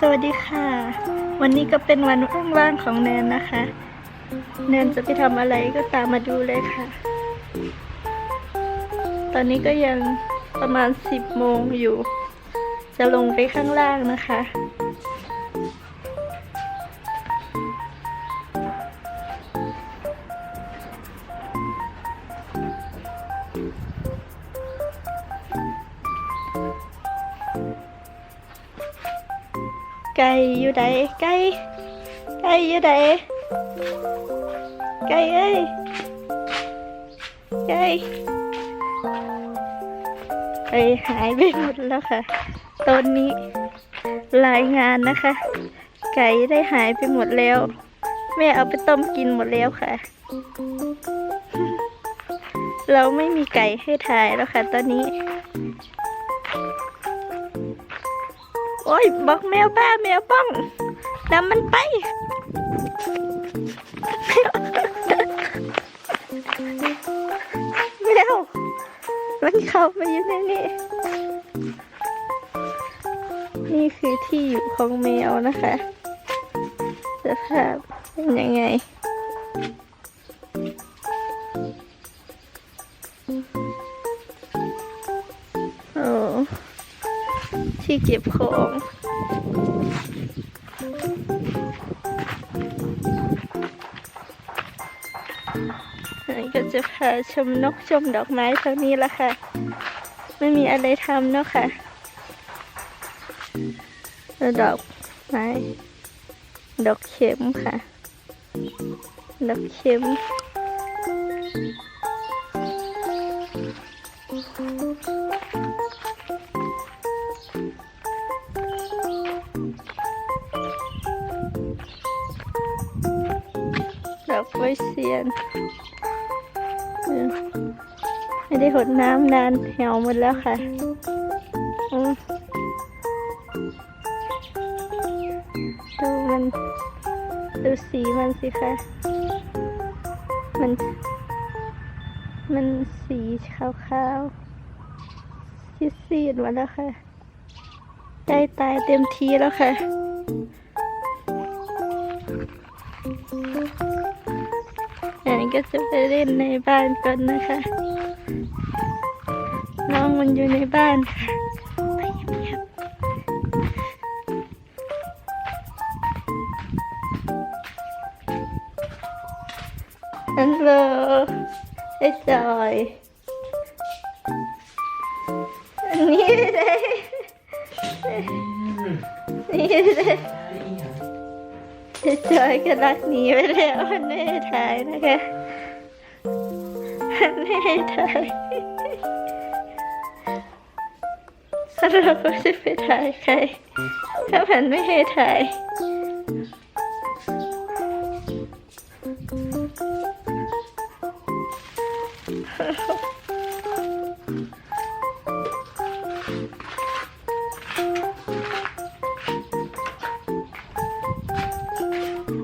สวัสดีค่ะ วันนี้ก็เป็นวันว่างๆของแนนนะคะ แนนจะไปทำอะไรก็ตามมาดูเลยค่ะ ตอนนี้ก็ยังประมาณสิบโมงอยู่ จะลงไปข้างล่างนะคะ ไก่อยู่ไหนไก่ไก่อยู่ไหนไก่เอ้ยไก่ไก่หายไปหมดแล้วค่ะตอนนี้รายงานนะคะ ไก่ได้หายไปหมดแล้ว แม่เอาไปต้มกินหมดแล้วค่ะ เราไม่มีไก่ให้ถ่ายแล้วค่ะ ตอนนี้ โอ้ยบอกแมวบ้าแมวป้องนำมันไปแมวมันเข้าไปอยู่ในนี้นี่คือที่อยู่ของแมวนะคะสภาพเป็นยังไง ที่เก็บของอันนี้ก็จะพาชมนกชมดอกไม้เท่านี้ละค่ะ ไม่มีอะไรทำเนาะค่ะแล้วดอกไม้ดอกเข็มค่ะ ดอกเข็ม ไม่ได้หดน้ำนานเหี่ยวหมดแล้วค่ะดูมัน ดูสีมันสิคะมัน มันสีขาวๆซีดๆหมดแล้วค่ะใกล้ตายเต็มทีแล้วค่ะอันนี้ก็จะไปเล่นในบ้านก่อนนะคะ น้องมันอยู่ในบ้านค่ะไปเงียบฮัลโหลไอ้จอยอันนี้เลยนี่เลยไอ้จอยก็รักหนีไปแล้วมันไม่ให้ถ่ายนะคะ มันไม่ให้ถ่ายเราก็จะไปถ่ายใคร ถ้ามันไม่ให้ถ่าย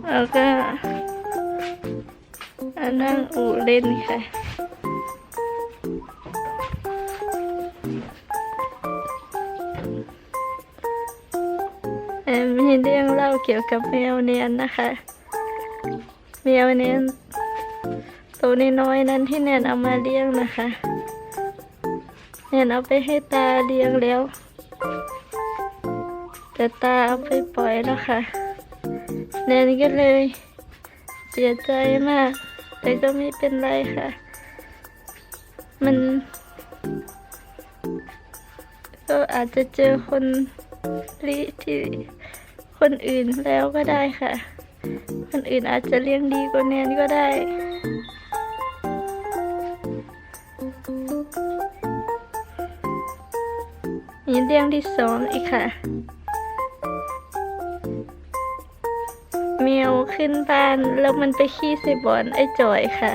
แล้วก็อันนั่งอูเล่นค่ะ เกี่ยวกับแมวเนียนนะคะ แมวเนียนตัวน้อยๆนั้นที่แนนเอามาเลี้ยงนะคะแนนเอาไปให้ตาเลี้ยงแล้ว แต่ตาเอาไปปล่อยแล้วค่ะแนนก็เลยเสียใจมาก แต่ก็ไม่เป็นไรค่ะ มันก็อาจจะเจอคนที่ที่ คนอื่นแล้วก็ได้ค่ะ คนอื่นอาจจะเลี้ยงดีกว่าแนนก็ได้นี่เรื่องที่สองอีกค่ะแมวขึ้นบ้านแล้วมันไปขี้ใส่บอนไอ้จอยค่ะ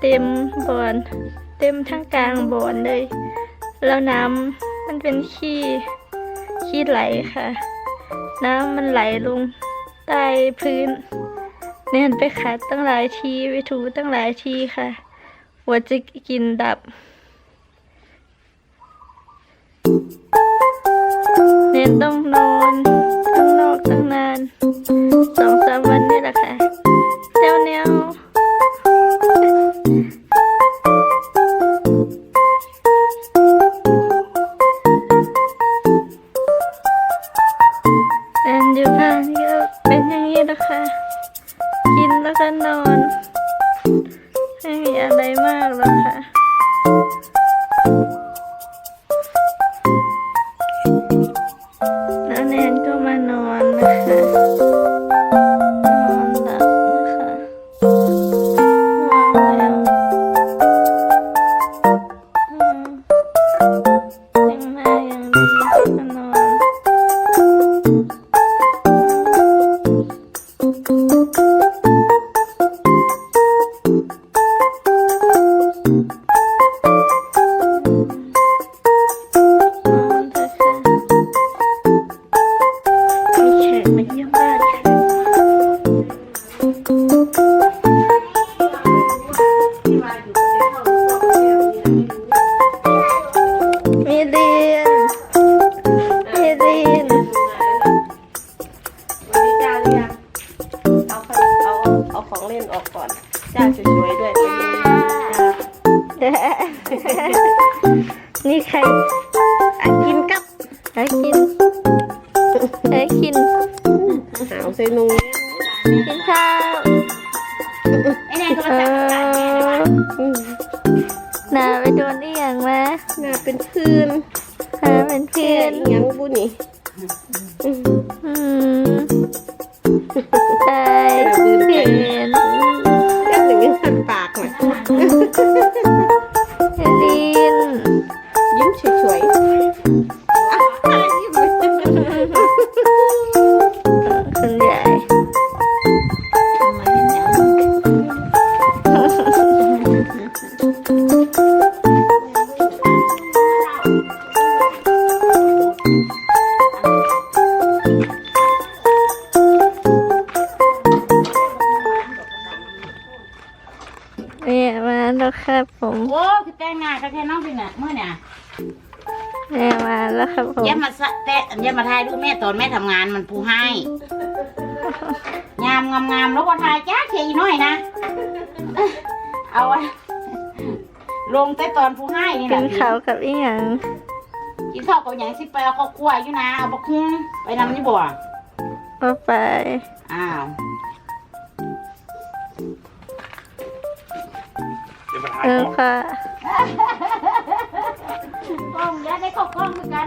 เต็มบอน เต็มทั้งกลางบอนเลย แล้วน้ำมันเป็นขี้ขี้ไหลค่ะ น้ำมันไหลลงใต้พื้นเน่นไปขัดตั้งหลายทีไปถูตั้งหลายทีค่ะหัวจะกินดับเน้นต้องนอนข้างนอกตั้งนานสองสามวัน จะนอน ไม่มีอะไรมากหรอกค่ะ กินหาวใส่นุงเนี่ยกินข้าวไอ้เนี่ยโทรเอศัพท์ต่างแม่เลยวะออืมหนาไปโดนอีหยังมาหน้าเป็นคืนหาเป็นเพื่เพื่ออนนยังบุนี่ ครับผมโอ้คือแต่งงานก็แค่น้องพี่น่ะเมื่อเนี่ยแม่มาแล้วครับผมอย่ามาสะแตะอย่ามาทายดูแม่ตอนแม่ทำงานมันผู้ให้ งามงามงามแล้วก็ทายจ้าเคอีน้อยนะเอาไว้ลงแต่ตอนผู้ให้นี่แหกิละนข้าวกับอีหยังกินข้าวกับหยังสิไปเอาข้าวคั่วอยู่นะเอาบักคุ้งไปนำนี่บ่ ก็ไปอ้าว เดี๋ยวมาถ่ายเออของค่ะ กล้องอย่าได้เข้ากล้องเหมือนกัน